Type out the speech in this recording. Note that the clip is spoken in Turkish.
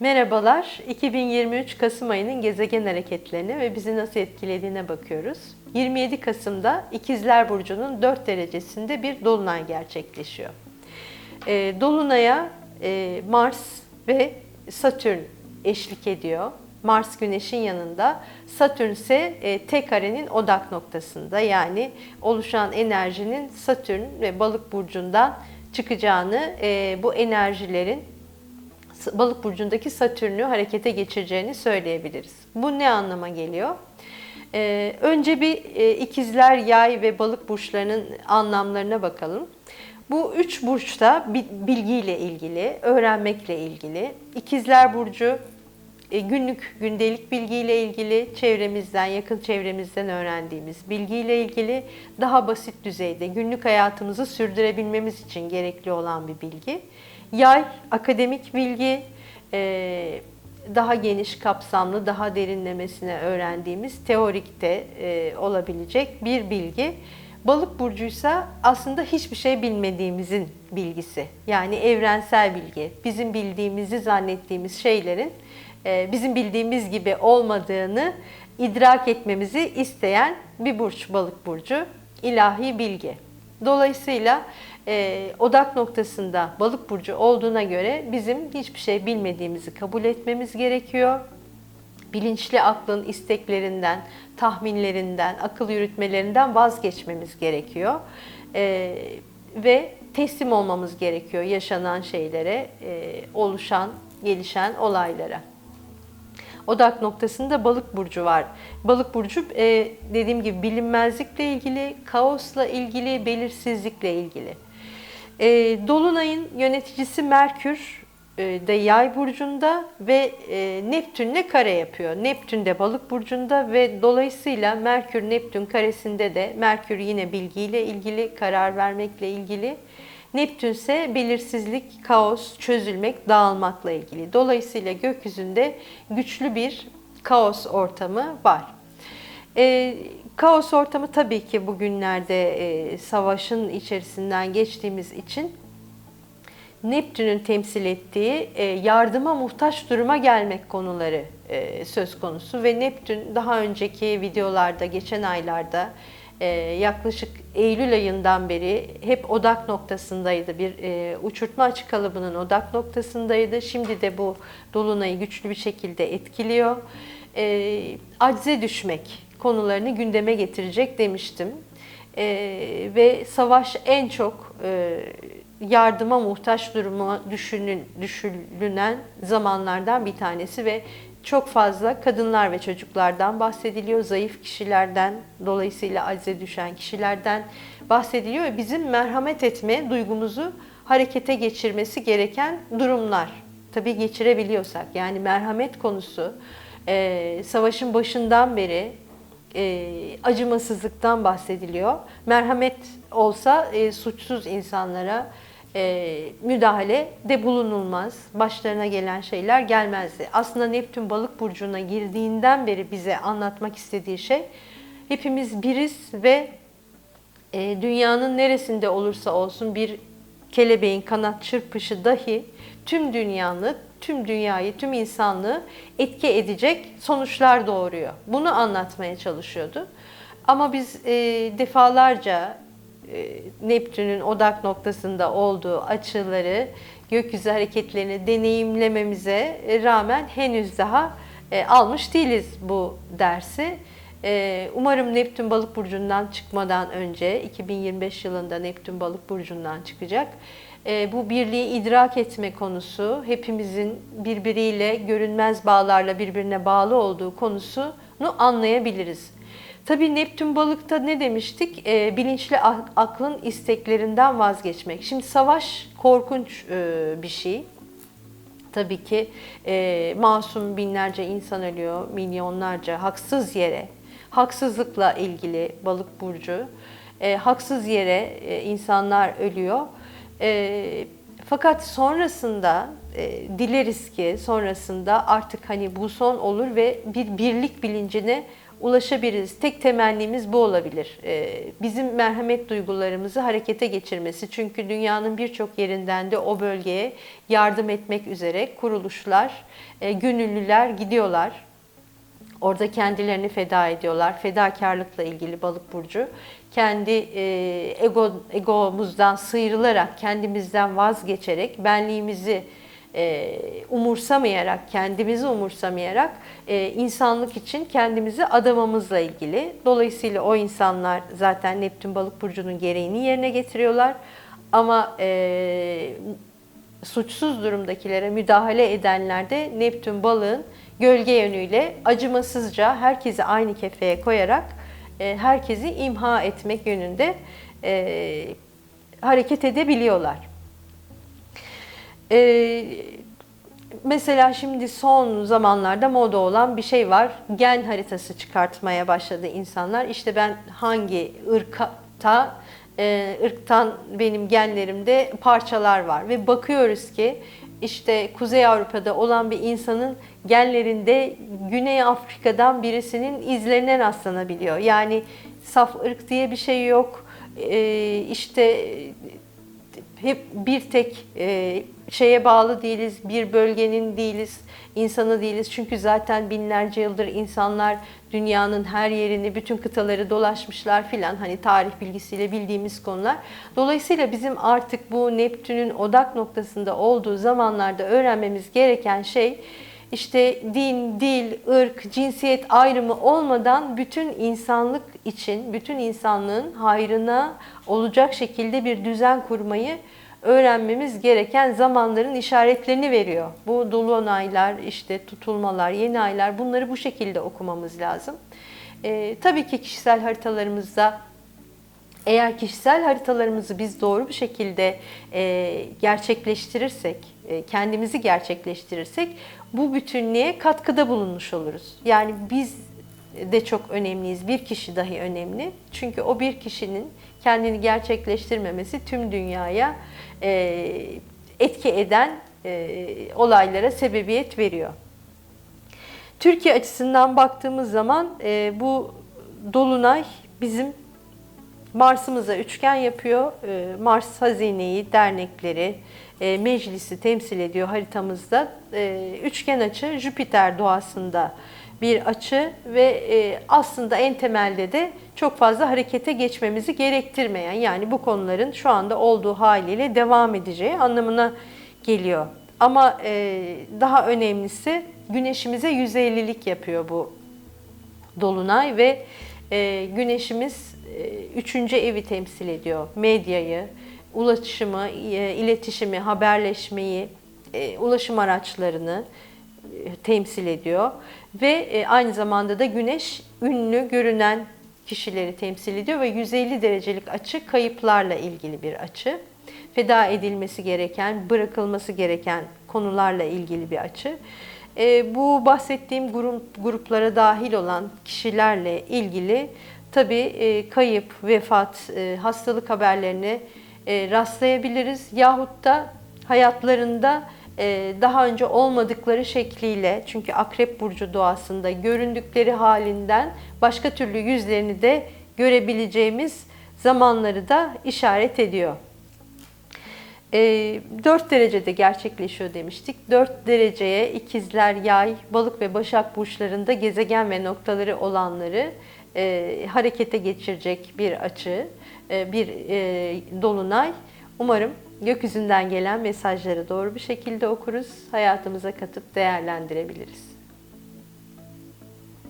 Merhabalar. 2023 Kasım ayının gezegen hareketlerine ve bizi nasıl etkilediğine bakıyoruz. 27 Kasım'da İkizler Burcu'nun 4 derecesinde bir dolunay gerçekleşiyor. E, Dolunay'a Mars ve Satürn eşlik ediyor. Mars Güneş'in yanında, Satürn ise e, T karenin odak noktasında yani oluşan enerjinin Satürn ve Balık burcundan çıkacağını, e, bu enerjilerin Balık burcundaki Satürn'ü harekete geçireceğini söyleyebiliriz. Bu ne anlama geliyor? Ee, önce bir e, ikizler, yay ve balık burçlarının anlamlarına bakalım. Bu üç burçta bilgiyle ilgili, öğrenmekle ilgili. İkizler burcu e, günlük, gündelik bilgiyle ilgili, çevremizden, yakın çevremizden öğrendiğimiz bilgiyle ilgili daha basit düzeyde günlük hayatımızı sürdürebilmemiz için gerekli olan bir bilgi. Yay, akademik bilgi, e, daha geniş kapsamlı, daha derinlemesine öğrendiğimiz teorikte e, olabilecek bir bilgi. Balık burcuysa aslında hiçbir şey bilmediğimizin bilgisi. Yani evrensel bilgi. Bizim bildiğimizi zannettiğimiz şeylerin e, bizim bildiğimiz gibi olmadığını idrak etmemizi isteyen bir burç balık burcu. ilahi bilgi. Dolayısıyla e, odak noktasında balık burcu olduğuna göre bizim hiçbir şey bilmediğimizi kabul etmemiz gerekiyor. Bilinçli aklın isteklerinden, tahminlerinden, akıl yürütmelerinden vazgeçmemiz gerekiyor. E, ve teslim olmamız gerekiyor yaşanan şeylere, e, oluşan, gelişen olaylara. Odak noktasında balık burcu var. Balık burcu e, dediğim gibi bilinmezlikle ilgili, kaosla ilgili, belirsizlikle ilgili. E, Dolunay'ın yöneticisi Merkür de yay burcunda ve e, Neptün'le kare yapıyor. Neptün de balık burcunda ve dolayısıyla Merkür Neptün karesinde de Merkür yine bilgiyle ilgili, karar vermekle ilgili. Neptün ise belirsizlik, kaos, çözülmek, dağılmakla ilgili. Dolayısıyla gökyüzünde güçlü bir kaos ortamı var. E, kaos ortamı tabii ki bugünlerde e, savaşın içerisinden geçtiğimiz için Neptün'ün temsil ettiği e, yardıma muhtaç duruma gelmek konuları e, söz konusu ve Neptün daha önceki videolarda, geçen aylarda e, yaklaşık Eylül ayından beri hep odak noktasındaydı. Bir e, uçurtma açık kalıbının odak noktasındaydı. Şimdi de bu dolunayı güçlü bir şekilde etkiliyor. E, acize düşmek konularını gündeme getirecek demiştim. E, ve savaş en çok e, yardıma muhtaç duruma düşünün, düşünülen zamanlardan bir tanesi ve çok fazla kadınlar ve çocuklardan bahsediliyor. Zayıf kişilerden, dolayısıyla acize düşen kişilerden bahsediliyor bizim merhamet etme duygumuzu harekete geçirmesi gereken durumlar. Tabii geçirebiliyorsak. Yani merhamet konusu e, savaşın başından beri e, acımasızlıktan bahsediliyor. Merhamet olsa e, suçsuz insanlara e, müdahale de bulunulmaz. Başlarına gelen şeyler gelmezdi. Aslında Neptün balık burcuna girdiğinden beri bize anlatmak istediği şey hepimiz biriz ve e, dünyanın neresinde olursa olsun bir kelebeğin kanat çırpışı dahi tüm dünyanı, tüm dünyayı, tüm insanlığı etki edecek sonuçlar doğuruyor. Bunu anlatmaya çalışıyordu. Ama biz e, defalarca Neptün'ün odak noktasında olduğu açıları, gökyüzü hareketlerini deneyimlememize rağmen henüz daha e, almış değiliz bu dersi. E, umarım Neptün balık burcundan çıkmadan önce 2025 yılında Neptün balık burcundan çıkacak. Bu birliği idrak etme konusu hepimizin birbiriyle görünmez bağlarla birbirine bağlı olduğu konusunu anlayabiliriz. Tabii Neptün balıkta ne demiştik? E, bilinçli aklın isteklerinden vazgeçmek. Şimdi savaş korkunç e, bir şey. Tabii ki e, masum binlerce insan ölüyor, milyonlarca haksız yere. Haksızlıkla ilgili balık burcu. E, haksız yere e, insanlar ölüyor. E, fakat sonrasında e, dileriz ki sonrasında artık hani bu son olur ve bir birlik bilincine ulaşabiliriz. Tek temennimiz bu olabilir. E, bizim merhamet duygularımızı harekete geçirmesi. Çünkü dünyanın birçok yerinden de o bölgeye yardım etmek üzere kuruluşlar, e, gönüllüler gidiyorlar. Orada kendilerini feda ediyorlar. Fedakarlıkla ilgili balık burcu. Kendi e, ego egomuzdan sıyrılarak, kendimizden vazgeçerek, benliğimizi e, umursamayarak, kendimizi umursamayarak e, insanlık için kendimizi adamamızla ilgili. Dolayısıyla o insanlar zaten Neptün balık burcunun gereğini yerine getiriyorlar. Ama e, suçsuz durumdakilere müdahale edenler de Neptün balığın gölge yönüyle acımasızca herkesi aynı kefeye koyarak e, herkesi imha etmek yönünde e, hareket edebiliyorlar. E, mesela şimdi son zamanlarda moda olan bir şey var. Gen haritası çıkartmaya başladı insanlar. İşte ben hangi ırkta e, ırktan benim genlerimde parçalar var ve bakıyoruz ki işte Kuzey Avrupa'da olan bir insanın genlerinde Güney Afrika'dan birisinin izlerine rastlanabiliyor. Yani saf ırk diye bir şey yok. E, işte hep bir tek e, şeye bağlı değiliz, bir bölgenin değiliz, insanı değiliz. Çünkü zaten binlerce yıldır insanlar dünyanın her yerini, bütün kıtaları dolaşmışlar filan. Hani tarih bilgisiyle bildiğimiz konular. Dolayısıyla bizim artık bu Neptün'ün odak noktasında olduğu zamanlarda öğrenmemiz gereken şey işte din, dil, ırk, cinsiyet ayrımı olmadan bütün insanlık için, bütün insanlığın hayrına olacak şekilde bir düzen kurmayı öğrenmemiz gereken zamanların işaretlerini veriyor. Bu dolunaylar, işte tutulmalar, yeni aylar bunları bu şekilde okumamız lazım. Ee, tabii ki kişisel haritalarımızda eğer kişisel haritalarımızı biz doğru bir şekilde e, gerçekleştirirsek, e, kendimizi gerçekleştirirsek bu bütünlüğe katkıda bulunmuş oluruz. Yani biz de çok önemliyiz. Bir kişi dahi önemli. Çünkü o bir kişinin kendini gerçekleştirmemesi tüm dünyaya e, etki eden e, olaylara sebebiyet veriyor. Türkiye açısından baktığımız zaman e, bu dolunay bizim Mars'ımıza üçgen yapıyor. E, Mars hazineyi, dernekleri, e, meclisi temsil ediyor haritamızda. E, üçgen açı Jüpiter doğasında bir açı ve e, aslında en temelde de çok fazla harekete geçmemizi gerektirmeyen yani bu konuların şu anda olduğu haliyle devam edeceği anlamına geliyor. Ama e, daha önemlisi güneşimize 150'lik yapıyor bu dolunay ve e, güneşimiz üçüncü evi temsil ediyor. Medyayı, ulaşımı, iletişimi, haberleşmeyi, ulaşım araçlarını, temsil ediyor ve e, aynı zamanda da güneş ünlü görünen kişileri temsil ediyor ve 150 derecelik açı kayıplarla ilgili bir açı. Feda edilmesi gereken, bırakılması gereken konularla ilgili bir açı. E, bu bahsettiğim grup, gruplara dahil olan kişilerle ilgili tabii e, kayıp, vefat, hastalık haberlerini rastlayabiliriz. Yahut da hayatlarında e, daha önce olmadıkları şekliyle çünkü Akrep Burcu doğasında göründükleri halinden başka türlü yüzlerini de görebileceğimiz zamanları da işaret ediyor. 4 e, derecede gerçekleşiyor demiştik. 4 dereceye ikizler, yay, balık ve başak burçlarında gezegen ve noktaları olanları e, harekete geçirecek bir açı, bir dolunay. Umarım gökyüzünden gelen mesajları doğru bir şekilde okuruz, hayatımıza katıp değerlendirebiliriz.